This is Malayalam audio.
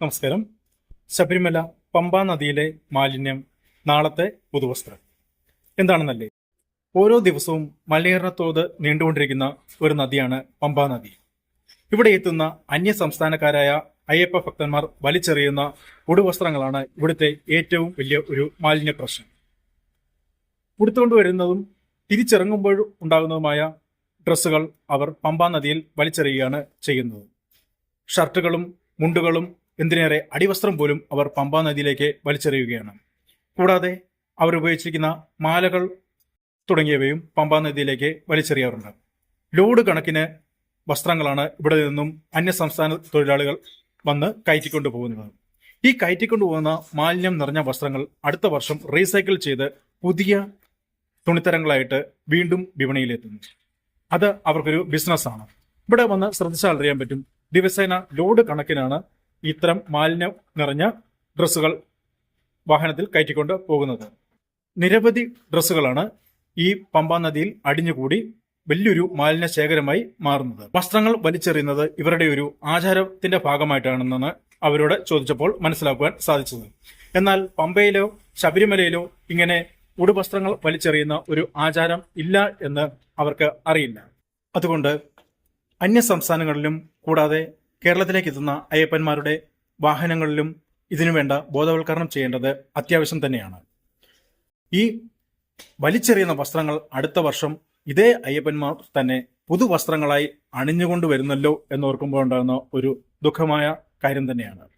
നമസ്കാരം. ശബരിമല പമ്പാ നദിയിലെ മാലിന്യം നാളത്തെ പുതുവസ്ത്രം. എന്താണെന്നല്ലേ? ഓരോ ദിവസവും മലിനീകരണ തോത് നീണ്ടുകൊണ്ടിരിക്കുന്ന ഒരു നദിയാണ് പമ്പാ നദി. ഇവിടെ എത്തുന്ന അന്യ സംസ്ഥാനക്കാരായ അയ്യപ്പ ഭക്തന്മാർ വലിച്ചെറിയുന്ന ഉടുവസ്ത്രങ്ങളാണ് ഇവിടുത്തെ ഏറ്റവും വലിയ ഒരു മാലിന്യ പ്രശ്നം. ഉടുത്തുകൊണ്ട് വരുന്നതും തിരിച്ചിറങ്ങുമ്പോൾ ഉണ്ടാകുന്നതുമായ ഡ്രസ്സുകൾ അവർ പമ്പാ നദിയിൽ വലിച്ചെറിയുകയാണ് ചെയ്യുന്നത്. ഷർട്ടുകളും മുണ്ടുകളും എന്തിനേറെ അടിവസ്ത്രം പോലും അവർ പമ്പാ നദിയിലേക്ക് വലിച്ചെറിയുകയാണ്. കൂടാതെ അവർ ഉപയോഗിച്ചിരിക്കുന്ന മാലകൾ തുടങ്ങിയവയും പമ്പാ നദിയിലേക്ക് വലിച്ചെറിയാറുണ്ട്. ലോഡ് കണക്കിന് വസ്ത്രങ്ങളാണ് ഇവിടെ നിന്നും അന്യ സംസ്ഥാന തൊഴിലാളികൾ വന്ന് കയറ്റിക്കൊണ്ടു പോകുന്നത്. ഈ കയറ്റിക്കൊണ്ടു പോകുന്ന മാലിന്യം നിറഞ്ഞ വസ്ത്രങ്ങൾ അടുത്ത വർഷം റീസൈക്കിൾ ചെയ്ത് പുതിയ തുണിത്തരങ്ങളായിട്ട് വീണ്ടും വിപണിയിലെത്തുന്നു. അത് അവർക്കൊരു ബിസിനസ്സാണ്. ഇവിടെ വന്ന് ശ്രദ്ധിച്ചാൽ അറിയാൻ പറ്റും. ദിവസേന ലോഡ് കണക്കിനാണ് ഇത്തരം മാലിന്യം നിറഞ്ഞ ഡ്രസ്സുകൾ വാഹനത്തിൽ കയറ്റിക്കൊണ്ട് പോകുന്നത്. നിരവധി ഡ്രസ്സുകളാണ് ഈ പമ്പാ നദിയിൽ അടിഞ്ഞുകൂടി വലിയൊരു മാലിന്യ ശേഖരമായി മാറുന്നത്. വസ്ത്രങ്ങൾ വലിച്ചെറിയുന്നത് ഇവരുടെ ഒരു ആചാരത്തിന്റെ ഭാഗമായിട്ടാണെന്നാണ് അവരോട് ചോദിച്ചപ്പോൾ മനസ്സിലാക്കുവാൻ സാധിച്ചത്. എന്നാൽ പമ്പയിലോ ശബരിമലയിലോ ഇങ്ങനെ ഉടുവസ്ത്രങ്ങൾ വലിച്ചെറിയുന്ന ഒരു ആചാരം ഇല്ല എന്ന് അവർക്ക് അറിയില്ല. അതുകൊണ്ട് അന്യ സംസ്ഥാനങ്ങളിലും കൂടാതെ കേരളത്തിലേക്ക് എത്തുന്ന അയ്യപ്പന്മാരുടെ വാഹനങ്ങളിലും ഇതിനുവേണ്ട ബോധവൽക്കരണം ചെയ്യേണ്ടത് അത്യാവശ്യം തന്നെയാണ്. ഈ വലിച്ചെറിയുന്ന വസ്ത്രങ്ങൾ അടുത്ത വർഷം ഇതേ അയ്യപ്പന്മാർ തന്നെ പുതുവസ്ത്രങ്ങളായി അണിഞ്ഞുകൊണ്ട് വരുന്നല്ലോ എന്നോർക്കുമ്പോൾ ഉണ്ടാകുന്ന ഒരു ദുഃഖമായ കാര്യം തന്നെയാണ്.